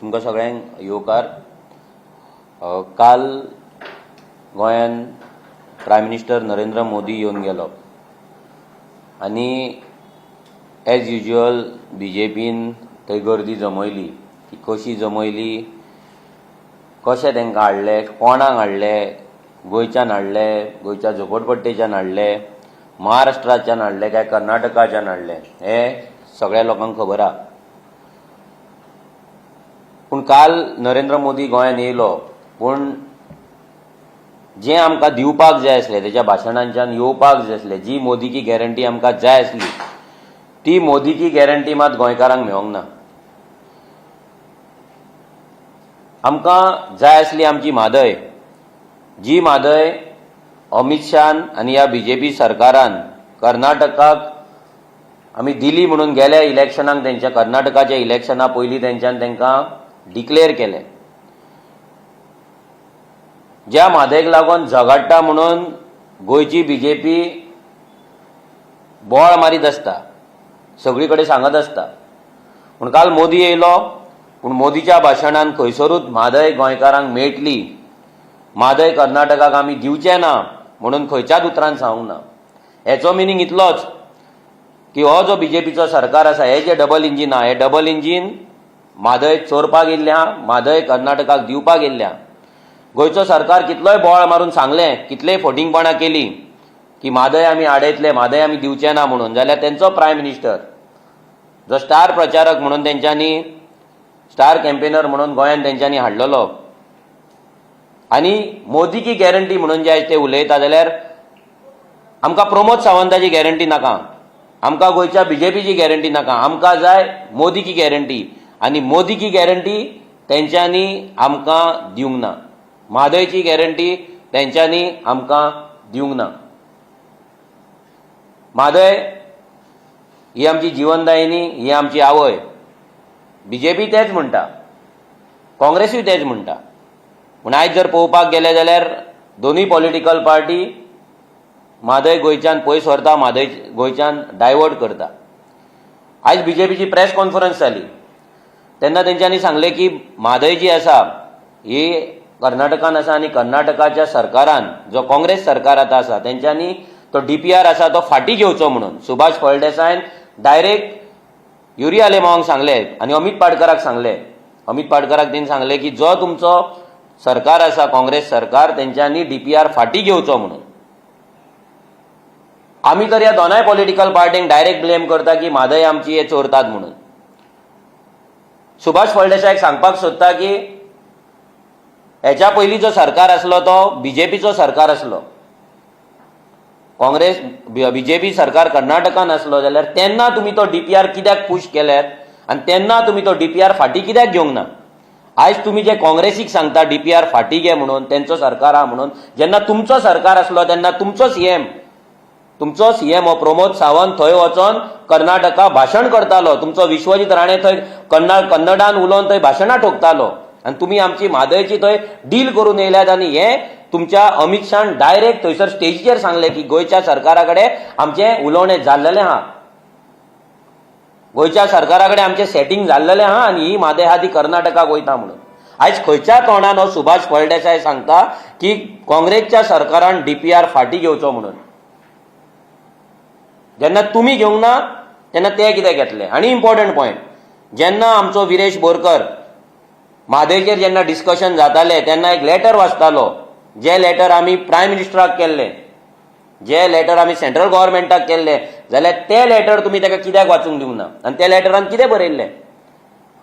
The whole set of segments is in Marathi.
तुमकां सगळ्यांक येवकार. काल गोंयांत प्रायम मिनिस्टर नरेंद्र मोदी येवन गेलो. आनी age usual B J pin थंय गर्दी जमयली. ती कशी जमयली? कशें तांकां हाडले? कोणाक हाडले? गोंयच्यान हाडले? गोंयच्या झोपडपट्टेच्यान हाडले? महाराष्ट्राच्यान हाडले काय कर्नाटकाच्यान हाडले? हे सगळ्या लोकांक खबर आहा पूण काल नरेंद्र मोदी गोंयांत येयलो पूण जें आमकां दिवपाक जाय आसलें तेच्या भाशणांच्यान येवपाक जाय आसलें जी मोदी की गॅरंटी आमकां जाय आसली ती मोदी की गॅरंटी मात गोंयकारांक मेळोंक ना. आमकां जाय आसली आमची म्हादय जी म्हादय अमित शान आनी ह्या बी जे पी सरकारान कर्नाटकाक आमी दिली म्हणून गेल्या इलेक्शनाक तेंच्या कर्नाटकाच्या इलेक्शना पयलीं तेंच्यान तांकां डिक्लेअर केलें. ज्या म्हादयेक लागून झगडटा म्हणून गोंयची बी जे पी बोळ मारीत आसता सगळी कडेन सांगत आसता पूण काल मोदी येयलो पूण मोदीच्या भाशणान खंयसरूच म्हादय गोंयकारांक मेळटली म्हादय कर्नाटकाक आमी दिवचें ना म्हणून खंयच्याच उतरान सांगूंक ना. हेचो मिनींग इतलोच की हो जो बीजेपीचो सरकार आसा हे जे डबल इंजीन आहा हे डबल इंजीन म्हादय चोरपाक गेल्ल्या म्हादय कर्नाटकाक दिवपाक गेल्ल्या गोंयचो सरकार कितलोय बोवाळ मारून सांगलें कितलेय फटिंगपणां केली की म्हादय आमी आडयतले म्हादय आमी दिवचे ना म्हणून. जाल्यार तेंचो प्रायम मिनिस्टर जो स्टार प्रचारक म्हणून तेंच्यांनी स्टार कॅम्पेनर म्हणून गोंयांत तेंच्यांनी हाडलेलो. आनी मोदी की गॅरंटी म्हणून जे आयज ते उलयता जाल्यार आमकां प्रमोद सावंताची गॅरंटी नाका. आमकां गोंयच्या बीजेपीची गॅरंटी नाका. आमकां जाय मोदी की गॅरंटी. आनी मोदी की गॅरंटी तेंच्यांनी आमकां दिवंक ना. म्हादयची गॅरंटी तेंच्यांनी आमकां दिवंक ना. म्हादय ही आमची जिवनदायिनी ही आमची आवय. बी जे पी तेच म्हणटा. काँग्रेसूय तेच म्हणटा. पूण आयज जर पळोवपाक गेले जाल्यार दोनूय पॉलिटिकल पार्टी म्हादय गोंयच्यान पयस व्हरता म्हादय गोंयच्यान डायवर्ट करता. आयज बी जे पीची प्रेस कॉन्फरन्स जाली. तेन्ना तेंच्यांनी सांगलें की म्हादय जी आसा ही कर्नाटकान आसा आनी कर्नाटकाच्या सरकारान जो काँग्रेस सरकार आतां आसा तेंच्यांनी तो डीपीआर आसा तो फाटीं घेवचो म्हणून. सुभाष फळदेसायन डायरेक्ट युरी आलेमावांक सांगलें आनी अमित पाडकराक सांगलें अमित पाडकराक तेणी सांगलें की जो तुमचो सरकार आसा काँग्रेस सरकार तेंच्यांनी डीपीआर फाटीं घेवचो म्हणून. आमी तर ह्या दोनाय पॉलिटिकल पार्टींक डायरेक्ट ब्लेम करता की म्हादय आमची हे चोरतात म्हणून. सुभाष फळदेसायक सांगपाक सोदता की हेच्या पयलीं जो सरकार आसलो तो बीजेपीचो सरकार आसलो काँग्रेस बीजेपी सरकार कर्नाटकान आसलो जाल्यार तेन्ना तुमी तो डीपीआर कित्याक पुश केल्यात आनी तेन्ना तुमी तो डीपीआर फाटीं कित्याक घेवंक ना? आयज तुमी जे काँग्रेसीक सांगता डीपीआर फाटीं घे म्हणून तेंचो सरकार आहा म्हणून जेन्ना तुमचो सरकार आसलो तेन्ना तुमचो सीएम तुमचो सीएम हो प्रमोद सावंत थंय वचोन कर्नाटका भाशण करतालो. तुमचो विश्वजीत राणे थंय कन्नड कन्नडान उलोवन थंय भाशणां ठोकतालो. आनी तुमी आमची म्हादयची थंय डील करून येयल्यात आनी हे तुमच्या अमित शान डायरेक्ट थंयसर स्टेजीचेर सांगलें की गोंयच्या सरकारा कडेन आमचें उलोवणें जाल्लेलें आहा गोंयच्या सरकारा कडेन आमचें सेटींग जाल्लेलें आहा आनी ही म्हादय आहा ती कर्नाटकाक वयता म्हणून. आयज खंयच्या तोंडान हो सुभाष फळदेसाय सांगता की काँग्रेसच्या सरकारान डीपीआर फाटीं घेवचो म्हणून. जेन्ना तुमी घेवंक ना तेन्ना ते कितें घेतले? आनी इम्पॉर्टंट पॉयंट जेन्ना आमचो विरेश बोरकर म्हादयचेर जेन्ना डिस्कशन जातालें तेन्ना एक लेटर वाचतालो. जे लेटर आमी प्रायम मिनिस्टराक केल्ले जे लेटर आमी सेंट्रल गव्हर्मेंटाक केल्ले जाल्यार ते लेटर तुमी ताका कित्याक वाचूंक दिवंक ना? आनी त्या लेटरान कितें बरयल्लें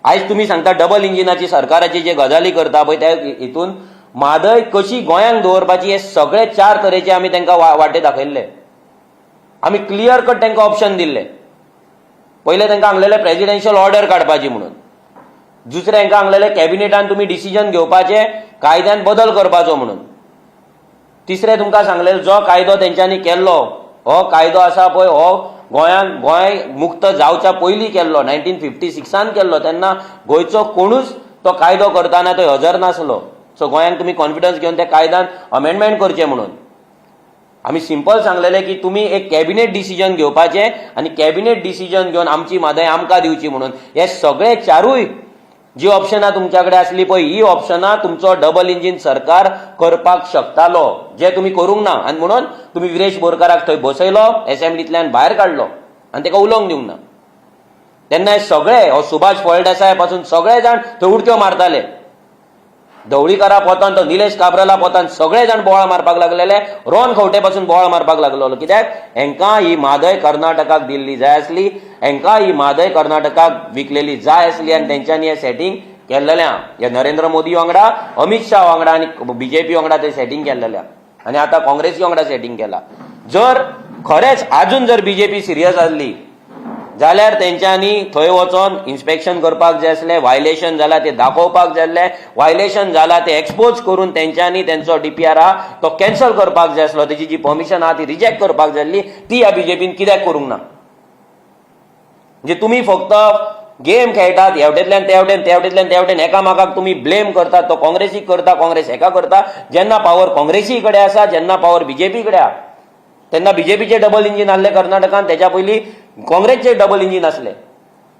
आयज तुमी सांगता डबल इंजिनाची सरकाराची जे गजाली करता पळय त्या हितून म्हादय कशी गोंयांक दवरपाची हे सगळे चार तरेचे आमी तांकां वाटे दाखयल्ले आमी क्लियर कट तांकां ऑप्शन दिल्ले पयलें तांकां सांगलेले प्रेजिडेन्शियल ऑर्डर काडपाची म्हणून. दुसरें हांकां सांगलेलें कॅबिनेटान तुमी डिसिजन घेवपाचें कायद्यान बदल करपाचो म्हणून. तिसरें तुमकां सांगलेलें जो कायदो तेंच्यांनी केल्लो हो कायदो आसा पळय हो गोंयांत गोंय मुक्त जावच्या पयलीं केल्लो नायन्टीन फिफ्टी सिक्सान केल्लो तेन्ना गोंयचो कोणूच तो कायदो करताना तो हजर नासलो. सो गोंयांक तुमी कॉन्फिडन्स घेवन त्या कायद्यान अमेंडमेंट करचें म्हणून. आमी सिंपल सांगलेलें की तुमी एक कॅबिनेट डिसिजन घेवपाचें आनी कॅबिनेट डिसिजन घेवन आमची मादाय आमकां दिवची म्हणून. हे सगळे चारूय जी ऑप्शनां तुमच्या कडेन आसली पळय ही ऑप्शनां तुमचो डबल इंजीन सरकार करपाक शकतालो जे तुमी करूंक ना. आनी म्हणून तुमी विरेश बोरकाराक थंय बसयलो एसेंब्लींतल्यान भायर काडलो आनी ताका उलोवंक दिवंक ना. तेन्ना हे सगळे हो सुभाष फळदेसायपासून सगळे जाण थंय उडक्यो मारताले. धवळीकारा पोतान तो निलेश काब्राला पोतान सगळे जाण बोवाळ मारपाक लागलेले. रोन खवटे पासून बोवाळ मारपाक लागलो कित्याक? हांकां ही म्हादय कर्नाटकाक दिल्ली जाय आसली हांकां ही म्हादय कर्नाटकाक विकलेली जाय आसली आनी तेंच्यांनी हें सेटींग केल्लेलें हे नरेंद्र मोदी वांगडा अमित शाह वांगडा आनी बीजेपी वांगडा ते सेटींग केल्लेलें आनी आतां काँग्रेसी वांगडा सेटींग केला. जर खरेंच आजून जर बीजेपी सिरियस आसली जाल्यार तेंच्यांनी थंय वचोन इन्स्पेक्शन करपाक जाय आसलें वायलेशन जालां तें दाखोवपाक जाय आसलें वायलेशन जालां तें एक्सपोज करून तेंच्यांनी तेंचो डीपीआर आहा तो कॅन्सल करपाक जाय आसलो तेजी जी परमिशन आहा ती रिजेक्ट करपाक जाय आसली ती ह्या बीजेपीन कित्याक करूंक ना? म्हणजे तुमी फक्त गेम खेळटात हेवटेंतल्यान तेवटेन तेवटेंतल्यान तेवटेन एकामेकाक तुमी ब्लेम करतात तो काँग्रेसीक करता काँग्रेस हेका करता जेन्ना पावर काँग्रेसी कडेन आसा जेन्ना पावर बीजेपी कडेन आहा तेन्ना बीजेपीचे डबल इंजीन आसले कर्नाटकान तेच्या पयलीं काँग्रेसचे डबल इंजीन आसले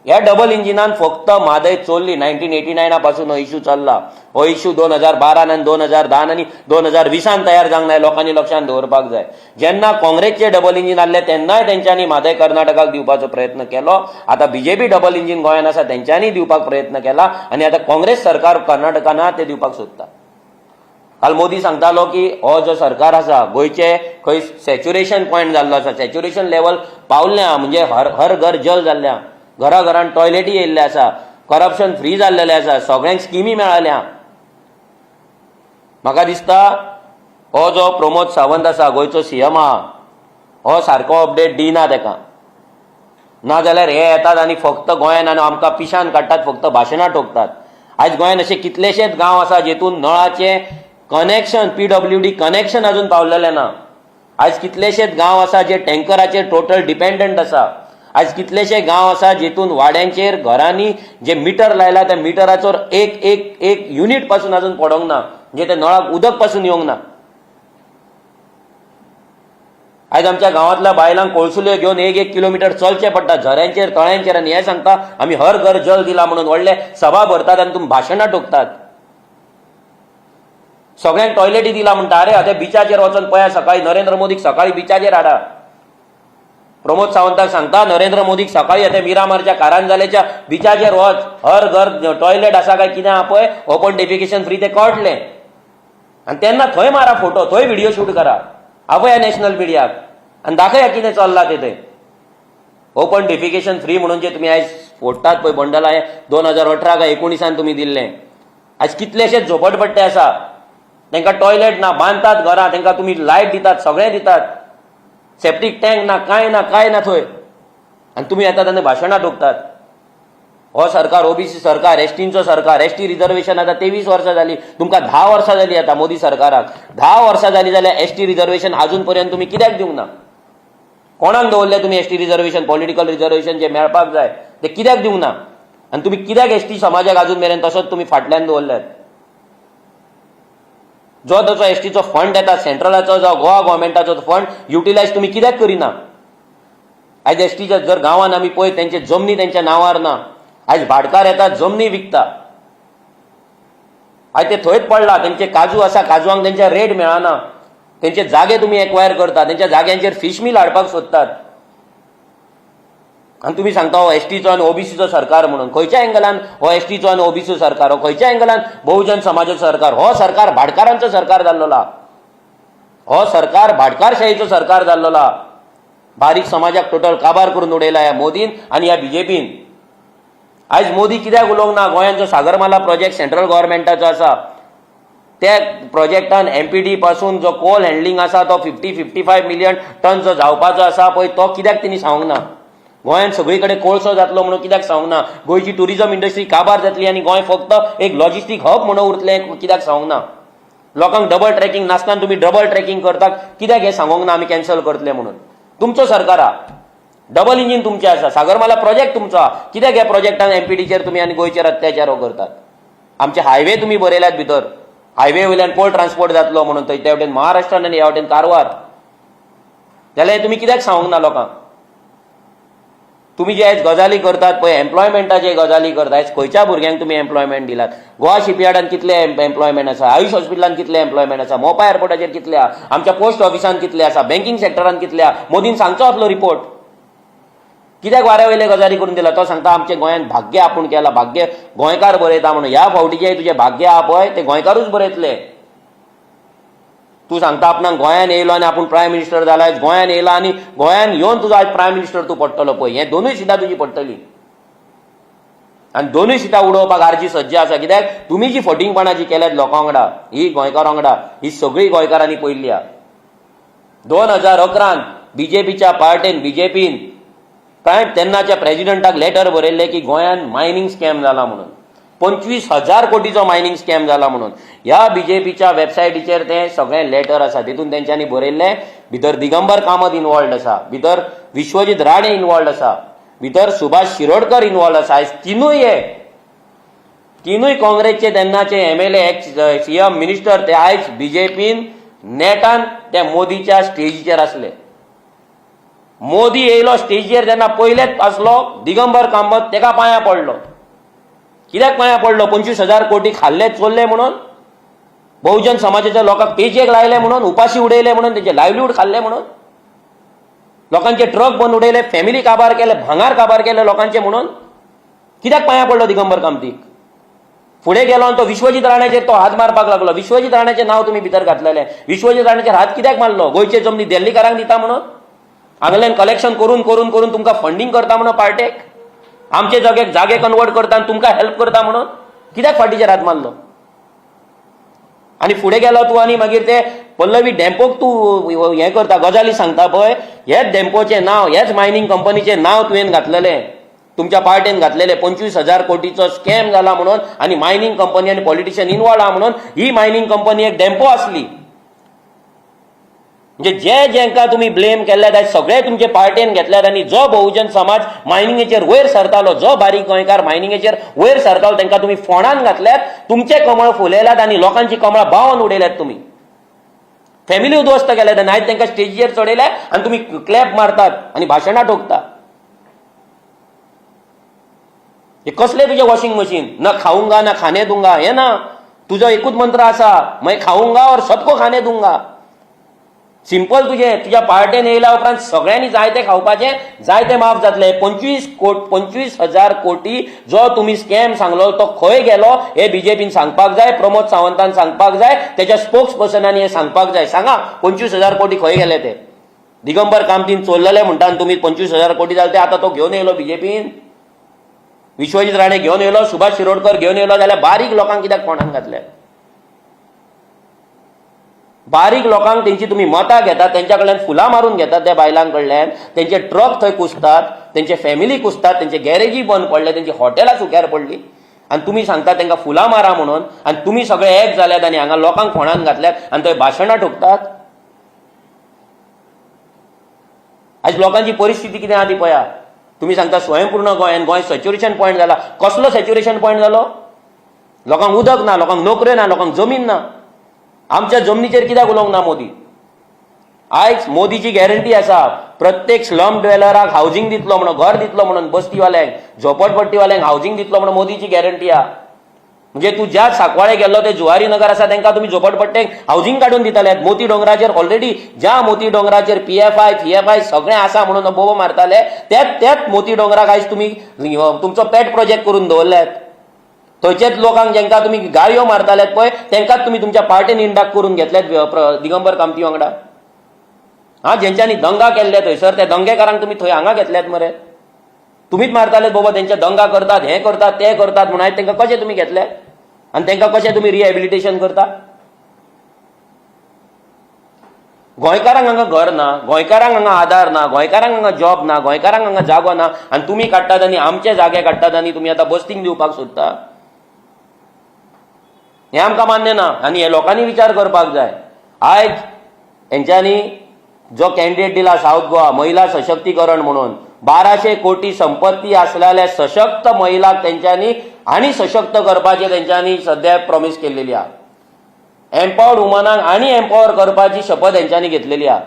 ह्या डबल इंजिनान फक्त म्हादय चोरली नायन्टीन एटी नायना पासून हो इशू चल्ला. हो इशू दोन हजार बारान आनी दोन हजार धान आनी दोन हजार विसान तयार जावंक ना लोकांनी लक्षात दवरपाक जाय. जेन्ना काँग्रेसचे डबल इंजीन आसले तेन्नाय तेंच्यांनी म्हादय कर्नाटकाक दिवपाचो प्रयत्न केलो. आतां बीजेपी डबल इंजीन गोंयांत आसा तेंच्यांनी दिवपाक प्रयत्न केला. आनी आतां काँग्रेस सरकार कर्नाटकान ते दिवपाक सोदता. काल मोदी सांगतालो की हो जो सरकार आसा गोंयचे खंय सॅच्युरेशन पॉयंट जाल्लो आसा सॅच्युरेशन लेवल पावल्लें आहा म्हणजे हर हर घर जल जाल्लें आहा घरा घरान टॉयलेटी येयल्ले आसा करप्शन फ्री जाल्लेलें आसा सगळ्यांक स्किमी मेळाल्या. म्हाका दिसता हो जो प्रमोद सावंत आसा गोंयचो सीएम आहा हो सारको अपडेट दिना तेका. ना जाल्यार हे येतात आनी फक्त गोंयान आनी आमकां पिशान काडटात फक्त भाशणां ठोकतात. आयज गोंयान अशे कितलेशेच गांव आसा जेतून नळाचें कनेक्शन पीडब्ल्यू डी कनेक्शन अजून पावलेलें ना. आयज कितलेशेच गांव आसा जे टँकराचेर टोटल डिपेंडंट आसा आयज कितलेशे गांव आसा जेतून वाड्यांचेर घरांनी जे मिटर लायला त्या मिटराचो एक एक एक युनिटपासून अजून पडोंक ना. जे ते नळाक उदकपासून येवंक ना. आयज आमच्या गांवांतल्या बायलांक कोळसुल्यो घेवन एक एक किलोमिटर चलचें पडटा. झऱ्यांचेर तळ्यांचेर. आनी हें सांगता आमी हर घर जल दिला म्हणून. व्हडले सभा भरतात आनी तुमी भाशणां टोकतात. सगळ्यांक टॉयलेटी दिला म्हणटा अरे आतां बिचाचेर वचून पळया सकाळी नरेंद्र मोदीक सकाळी बिचाचेर हाडा प्रमोद सावंताक सांगता नरेंद्र मोदीक सकाळी आता मिरामारच्या कारंजालेच्या बिचाचेर वच हर घर टॉयलेट आसा काय कितें आहा पळय ओपन डेफिकेशन फ्री ते कळटलें आनी तेन्ना थंय मारा फोटो थंय व्हिडिओ शूट करा. आपया नॅशनल मिडियाक आनी दाखया कितें चल्लां ते थंय ओपन डेफिकेशन फ्री म्हणून जे तुमी आयज फोडटात पळय बंडला हांवें दोन हजार अठरा काय एकोणिसान तुमी दिल्लें. आयज कितलेशेच झोपडपट्टे आसा तांकां टॉयलेट ना बांदतात घरां तांकां तुमी लायट दितात सगळें दितात. सेप्टीक टँक ना कांय ना कांय ना थंय. आनी तुमी येतात आनी भाशणां ठोकतात. हो सरकार ओबीसी सरकार एसटींचो सरकार एसटी रिजर्वेशन आतां तेवीस वर्सां जाली तुमकां धा वर्सां जाली आतां मोदी सरकाराक. धा वर्सां जाली जाल्यार एसटी रिजर्वेशन आजून पर्यंत तुमी कित्याक दिवंक ना? कोणाक दवरले तुमी एसटी रिजर्वेशन पॉलिटिकल रिजर्वेशन जे मेळपाक जाय ते कित्याक दिवंक ना? आनी तुमी कित्याक एसटी समाजाक आजून मेरेन तसोच तुमी फाटल्यान दवरल्यात? जो ताचो एसटीचो फंड येता सेंट्रलाचो जो गोवा गव्हर्मेंटाचो फंड युटिलायज तुमी कित्याक करिना? आयज एसटीच्या जर गांवांत आमी पळय तेंचे जमनी तेंच्या नांवार ना आयज भाटकार येतात जमनी विकता. आयज ते थंयच पडला तेंचे काजू आसा काजूवांक तेंचे रेट मेळना. तेंचे जागे तुमी एक्वायर करता तेंच्या जाग्यांचेर फिश मिल हाडपाक सोदतात आनी तुमी सांगता हो एसटीचो आनी ओबीसीचो सरकार म्हणून. खंयच्या एंगलान हो एसटीचो आनी ओबीसीचो सरकार. हो खंयच्या एंगलान बहुजन समाजाचो सरकार. हो सरकार भाटकारांचो सरकार जाल्लो हो सरकार भाटकारशाहीचो सरकार जाल्लो बारीक समाजाक टोटल काबार करून उडयला ह्या मोदीन आनी ह्या बीजेपीन आयज मोदी कित्याक उलोवंक ना? गोंयांत जो सागरमाला प्रोजेक्ट सेंट्रल गव्हर्मेंटाचो आसा त्या प्रोजेक्टान एमपीडी पासून जो कोल हँडलिंग आसा तो fifty fifty five million ton जो जावपाचो आसा पळय तो कित्याक तेणी सांगूंक ना? गोंयांत सगळी कडेन कोळसो जातलो म्हणून कित्याक सांगूंक ना गोंयची टुरिजम इंडस्ट्री काबार जातली आनी गोंय फक्त एक लॉजिस्टीक हब म्हणून उरतलें कित्याक सांगूंक ना लोकांक डबल ट्रॅकिंग नासतना तुमी डबल ट्रॅकिंग करतात. कित्याक हें सांगूंक ना आमी कॅन्सल करतले म्हणून? तुमचो सरकार आहा डबल इंजीन तुमचें आसा सागरमाला प्रोजेक्ट तुमचो. आहा कित्याक ह्या प्रोजेक्टान एमपीडीचेर तुमी आनी गोंयचेर अत्याचार हो करतात? आमचे हायवे तुमी बरयल्यात भितर. हायवे वयल्यान पोल ट्रान्सपोर्ट जातलो म्हणून. थंय त्या वटेन महाराष्ट्रान आनी ह्या वटेन कारवार. जाल्यार हें तुमी कित्याक सांगूंक ना लोकांक? तुम्ही जे आयज गजाली करतात पळय एम्प्लॉयमेंटाचे गजाली करतात आयज खंयच्या भुरग्यांक तुमी एम्प्लॉयमेंट दिलात? गोवा शिपयार्डान कितले एम्प्लॉयमेंट आसा? आयुष हॉस्पिटलान कितले एम्प्लॉयमेंट आसा? मोपा एअरपोर्टाचेर कितले आहा आमच्या पोस्ट ऑफिसान कितले आसा? बँकिंग सेक्टरान कितले आहा मोदीन सांगचो आपलो रिपोर्ट कित्याक वाऱ्या वयले गजाली करून दिला? तो सांगता आमच्या गोंयांत भाग्य आपूण केला. भाग्य गोंयकार बरयता म्हणून. ह्या फावटी जे तुजे भाग्य आहा पळय ते गोंयकारूच बरयतले. तूं सांगता आपणाक गोंयान येयलो आनी आपूण प्रायम मिनिस्टर जाला आयज गोंयान येयला आनी गोंयान येवन तुजो आयज प्रायम मिनिस्टर तूं पडटलो पळय हे दोनूय सिटां तुजी पडटली आनी दोनूय सिटां उडोवपाक आरजी सज्ज आसा. कित्याक? तुमी जी फटींगपणां जी केल्यात लोकां वांगडा ही गोंयकारां वांगडा ही सगळीं गोंयकारांनी पयल्ली आहा दोन हजार अकरान बीजेपीच्या पार्टेन बीजेपीन प्रायम तेन्नाच्या प्रेजिडंटाक लेटर बरयल्लें की गोंयान मायनींग स्कॅम जाला म्हणून. पंचवीस हजार कोटीचो मायनिंग स्कॅम जाला म्हणून. ह्या बीजेपीच्या वेबसायटीचेर तें सगळें लेटर आसा तितून तेंच्यांनी बरयल्लें भितर दिगंबर कामत इन्वॉल्ड आसा भितर विश्वजीत राणे इन्वॉल्ड आसा भितर सुभाष शिरोडकर इन्वॉल्ड आसा आयज तिनूय हे तिनूय काँग्रेसचे तेन्नाचे M L A CM minister ते आयज बीजेपीन नेटान ते मोदीच्या स्टेजीचेर आसले मोदी येयलो स्टेजीचेर जेन्ना पयलेच आसलो दिगंबर कामत तेका पांयां पडलो? कित्याक पांयां पडलो? पंचवीस हजार कोटी खाल्ले चोरले म्हणून? बहुजन समाजाच्या लोकांक पेजेक लायले म्हणून? उपाशी उडयले म्हणून? तेचे लायव्हलीहूड खाल्ले म्हणून? लोकांचे ट्रक बंद उडयले फॅमिली काबार केले भांगार काबार केले लोकांचे म्हणून? कित्याक पांयां पडलो दिगंबर कामतीक? फुडें गेलो आनी तो विश्वजीत राण्याचेर तो हात मारपाक लागलो. विश्वजीत राण्याचें नांव तुमी भितर घातलेलें विश्वजीत राण्याचेर हात कित्याक मारलो? गोंयचे जमनी दिल्लीकारांक दिता म्हणून? हांगल्यान कलेक्शन करून करून करून तुमकां फंडींग करता म्हणून पार्टेक? आमचे जाग्याक जागे कन्वर्ट करता आनी तुमकां हेल्प करता म्हणून कित्याक फाटीचेर हात मारलो? आनी फुडें गेलो तूं आनी मागीर ते पल्लवी डॅम्पोक तूं हें करता गजाली सांगता पळय हेच डॅम्पोचें नांव हेच मायनींग कंपनीचें नांव तुवें घातलेलें. तुमच्या पार्टेन घातलेले. पंचवीस हजार कोटीचो स्कॅम जाला म्हणून आनी मायनींग कंपनी आनी पॉलिटिशियन इनवॉल्व आहा म्हणून ही मायनींग कंपनी एक डॅम्पो आसली म्हणजे जे जेंका तुमी ब्लेम केल्यात सगळे तुमचे पार्टीन घेतल्यात आनी जो बहुजन समाज मायनिंगेचेर वयर सरतालो जो बारीक गोंयकार मायनिंगेचेर वयर सरतालो तांकां तुमी फोंडान घातल्यात तुमचे कमळ फुलयल्यात आनी लोकांची कमळां बावन उडयल्यात तुमी फॅमिली उद्वस्त केल्यात आनी आयज तांकां स्टेजीचेर चडयल्या आनी तुमी क्लॅप मारतात आनी भाशणां ठोकता हे कसले तुजे वॉशिंग मशीन ना खाऊंगा ना खाने दूंगा. हे ना तुजो एकूच मंत्र आसा मैं खाऊंगा और सबको खाने दूंगा. सिंपल तुझे तुझ्या पार्टेन येयल्या उपरांत सगळ्यांनी जाय ते खावपाचे जाय ते माफ जातले. पंचवीस कोट पंचवीस हजार कोटी जो तुम्ही स्कॅम सांगलो तो खंय गेलो हे बीजेपीन सांगपाक जाय प्रमोद सावंतान सांगपाक जाय त्याच्या स्पोक्स पर्सनांनी हे सांगपाक जाय. सांगा पंचवीस हजार कोटी खंय गेले ते? दिगंबर कामतीन चोरलेले म्हणटा आनी तुमी पंचवीस हजार कोटी जाले ते आतां तो घेवन येयलो बीजेपीन विश्वजीत राणे घेवन येयलो सुभाष शिरोडकर घेवन येयलो जाल्यार बारीक लोकांक कित्याक कोणाक घातले बारीक लोकांक तेंची तुम्ही मतां घेतात तेंच्या कडल्यान फुलां मारून घेतात त्या बायलां कडल्यान तेंचे ट्रक थंय कुसतात तेंचे फॅमिली कुसतात तेंचे गॅरेजी बंद पडले तेंची हॉटेलां सुक्यार पडली. आनी तुमी सांगता तेंकां फुलां मारा म्हणून आनी तुमी सगळे एक जाल्यात आनी हांगा लोकांक फोंडान घातल्यात आनी थंय भाशणां ठोकतात. आज लोकांची परिस्थिती कितें आहा ती पळया तुमी सांगता स्वयंपूर्ण गोंयान गोंय सॅच्युरेशन पॉयंट जाला. कसलो सॅच्युरेशन पॉयंट जालो? लोकांक उदक ना लोकांक नोकऱ्यो ना लोकांक जमीन ना. आमच्या जमनीचेर कित्याक उलोवंक ना मोदी? आयज मोदीची गॅरंटी आसा प्रत्येक स्लम ड्वेलराक हावजींग दितलो म्हणून घर दितलो म्हणून बस्तीवाल्यांक झोपडपट्टीवाल्यांक हावजींग दितलो म्हणून मोदीची गॅरंटी आहा म्हणजे तूं ज्या सांकवाळे गेल्लो ते जुवारी नगर आसा तांकां तुमी झोपडपट्टेक हावजींग काडून दिताले मोती डोंगराचेर ऑलरेडी ज्या मोती डोंगराचेर P F I C F I सगळें आसा म्हणून बोबो मारताले त्याच त्याच मोती डोंगराक आयज तुमी तुमचो पॅट प्रोजेक्ट करून दवरल्यात. थंयचेच लोकांक जेंकां तुमी गाळयो मारतालेत पळय तेंकांच तुमी तुमच्या पार्टीन इंडाक करून घेतल्यात दिगंबर कामती वांगडा. हा जेंच्यांनी दंगा केल्ले थंयसर त्या दंगेकारांक तुमी थंय हांगा घेतल्यात मरे. तुमीच मारताले बाबा तेंचे दंगा करतात हें करतात तें करतात म्हण आयज तेंकां कशें तुमी घेतले आनी तेंकां कशें तुमी रिहॅबिलिटेशन करता? गोंयकारांक हांगा घर ना गोंयकारांक हांगा आधार ना गोंयकारांक हांगा जॉब ना गोंयकारांक हांगा जागो ना आनी तुमी काडटात आनी आमचे जागे काडटात आनी तुमी आतां बस्तींक दिवपाक सोदता. हें आमकां मान्य ना. आनी हे लोकांनी विचार करपाक जाय. आयज हेंच्यांनी जो कॅन्डिडेट दिला साऊथ गोवा महिला सशक्तीकरण म्हणून बाराशे कोटी संपत्ती असलेल्या सशक्त महिलाक तेंच्यांनी आनी सशक्त करपाचें तेंच्यांनी सध्या प्रॉमिस केलेली आहा. एम्पावर्ड वुमनांक आनी एम्पावर करपाची शपथ हेंच्यांनी घेतलेली आहा.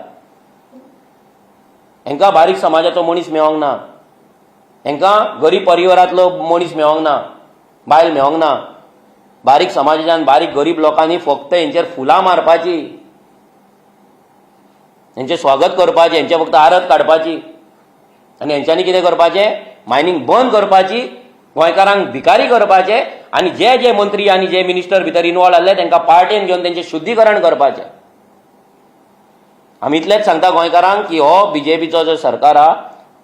हेंकां बारीक समाजाचो मनीस मेळोंक ना. हांकां गरीब परिवारांतलो मनीस मेळोंक ना. बायल मेळोंक ना. बारीक समाजाच्यान बारीक गरीब लोकांनी फक्त हेंचेर फुलां मारपाची. हेंचें स्वागत करपाचें हेंचें फक्त आरत काडपाची आनी हेंच्यांनी कितें करपाचें? मायनींग बंद करपाची गोंयकारांक भिकारी करपाचे आनी जे जे मंत्री आनी जे मिनिस्टर भितर इनवॉल्व आसले तांकां पार्टेन घेवन तेंचें शुद्धीकरण करपाचें. आमी इतलेंच सांगता गोंयकारांक की हो बीजेपीचो जो सरकार आहा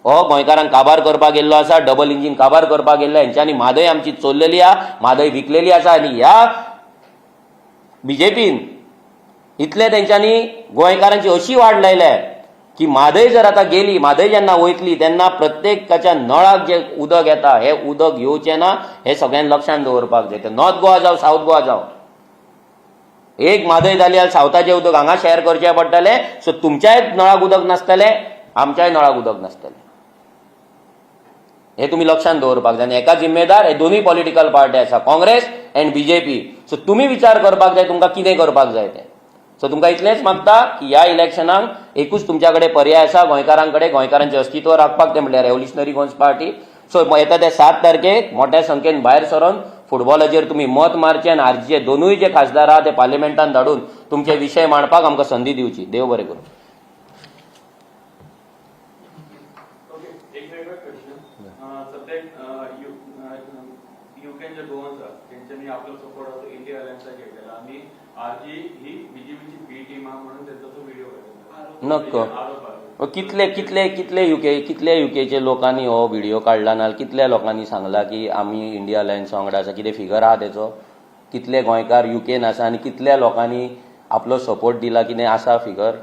हो गोंयकारांक काबार करपाक गेल्लो आसा डबल इंजीन काबार करपाक गेल्लो हेंच्यांनी म्हादय आमची चोरलेली आहा म्हादय विकलेली आसा आनी ह्या बीजेपीन इतले तेंच्यांनी गोंयकारांची अशी वाट लायल्या की म्हादय जर आतां गेली म्हादय जेन्ना वयतली तेन्ना प्रत्येकाच्या नळाक जे उदक येता हें उदक येवचें ना हें सगळ्यांनी लक्षांत दवरपाक जाय. तें नॉर्थ गोवा जावं सावथ गोवा जावं. एक म्हादय जाली जाल्यार सावथाचें उदक हांगा शेअर करचें पडटलें सो तुमच्याय नळाक उदक नासतलें आमच्याय नळाक उदक नासतलें. हे तुमी लक्षांत दवरपाक जाय. आनी जिम्मेदार हे दोनूय पॉलिटिकल पार्टी आसा. काँग्रेस अँड बीजेपी सो तुमी विचार करपाक जाय तुमकां कितें करपाक जाय तें. सो तुमकां इतलेंच मागता की ह्या इलेक्शनाक एकूच तुमच्या कडेन पर्याय आसा गोंयकारां कडेन गोंयकारांचें अस्तित्व राखपाक तें म्हणल्यार रेव्होल्युशनरी गोंस पार्टी सो येता ते सात तारखेक मोठ्या संख्येन भायर सरोन फुटबॉलाचेर तुमी मत मारचें आनी आरजीचे दोनूय जे खासदार आहा ते पार्लिमेंटान धाडून तुमचे विशय मांडपाक आमकां संदी दिवची. देव बरें करूं ओके एक वेगळा क्वेश्चन सध्या युकेन जे दोन आसा तेंच्यांनी आपलो सपोर्ट असो इंडिया अलायन्साक घेतलेला. आनी आरजी ही बीजेपीची बी टीम आहा म्हणून तेंचो व्हिडिओ नक्को. कितले कितले कितले युके कितले युकेचे लोकांनी हो व्हिडिओ काडला नाल्यार कितल्या लोकांनी सांगला की आमी इंडिया अलायन्स वांगडा आसा कितें फिगर आहा तेचो कितले गोंयकार युकेन आसा आनी कितल्या लोकांनी आपलो सपोर्ट दिला कितें आसा फिगर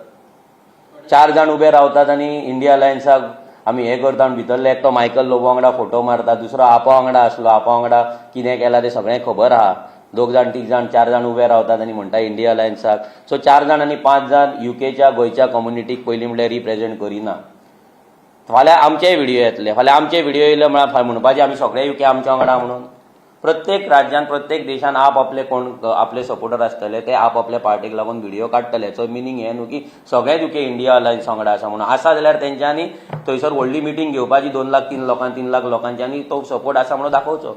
चार जाण उबे रावतात आनी इंडिया अलायन्साक आमी हें करता आनी भितरले एकटो मायकल लोबो वांगडा फोटो मारता दुसरो आपा वांगडा आसलो आपा वांगडा कितें केलां तें सगळें खबर आहा दोग जाण तीग जाण चार जाण उबे रावतात आनी म्हणटा इंडिया अलायन्साक सो चार जाण आनी पांच जाण युकेच्या गोंयच्या कम्युनिटीक पयलीं म्हणल्यार रिप्रेझेंट करिना. फाल्यां आमचेय व्हिडिओ येतले फाल्यां आमचे व्हिडिओ येयले म्हळ्यार म्हणपाचे आमी सगळे युके आमच्या वांगडा म्हणून. प्रत्येक राज्यान प्रत्येक देशान आप आपले कोण आपले सपोर्टर आसतले ते आप आपल्या पार्टीक लागून व्हिडिओ काडटले. सो मिनींग हें न्हू की सगळेच युके इंडिया अलायन्स वांगडा आसा म्हणून. आसा जाल्यार तेंच्यांनी थंयसर व्हडली मिटींग घेवपाची दोन लाख तीन लोकां तीन लाख लोकांची आनी तो सपोर्ट आसा म्हणून दाखोवचो.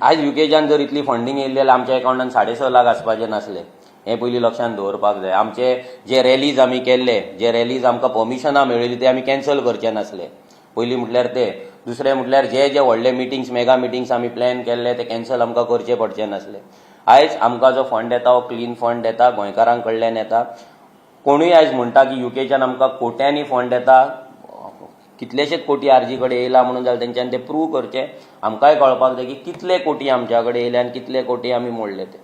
आयज युकेच्यान जर इतली फंडिंग येयल्ली जाल्यार आमच्या अकाउंटान साडे स लाख आसपाचे नासले. हें पयलीं लक्षांत दवरपाक जाय. आमचे जे रॅलीज आमी केल्ले जे रॅलीज आमकां पर्मिशनां मेळिल्ली ते आमी कॅन्सल करचे नासले. पयलीं म्हटल्यार ते दुसरें म्हटल्यार जे जे व्हडले मिटिंग्स मेगा मिटिंग्स आमी प्लॅन केल्ले ते कॅन्सल आमकां करचे पडचे नासले. आयज आमकां जो फंड येता हो क्लीन फंड येता गोंयकारां कडल्यान येता. कोणूय आयज म्हणटा की युकेच्यान आमकां कोट्यांनी फंड येता. कितलेशेच कोटी आरजी कडेन येयला म्हणून जाल्यार तेंच्यान ते प्रूव करचे. आमकांय कळपाक जाय की कितले कोटी आमच्या कडेन येयले आनी कितले कोटी आमी मोडले ते.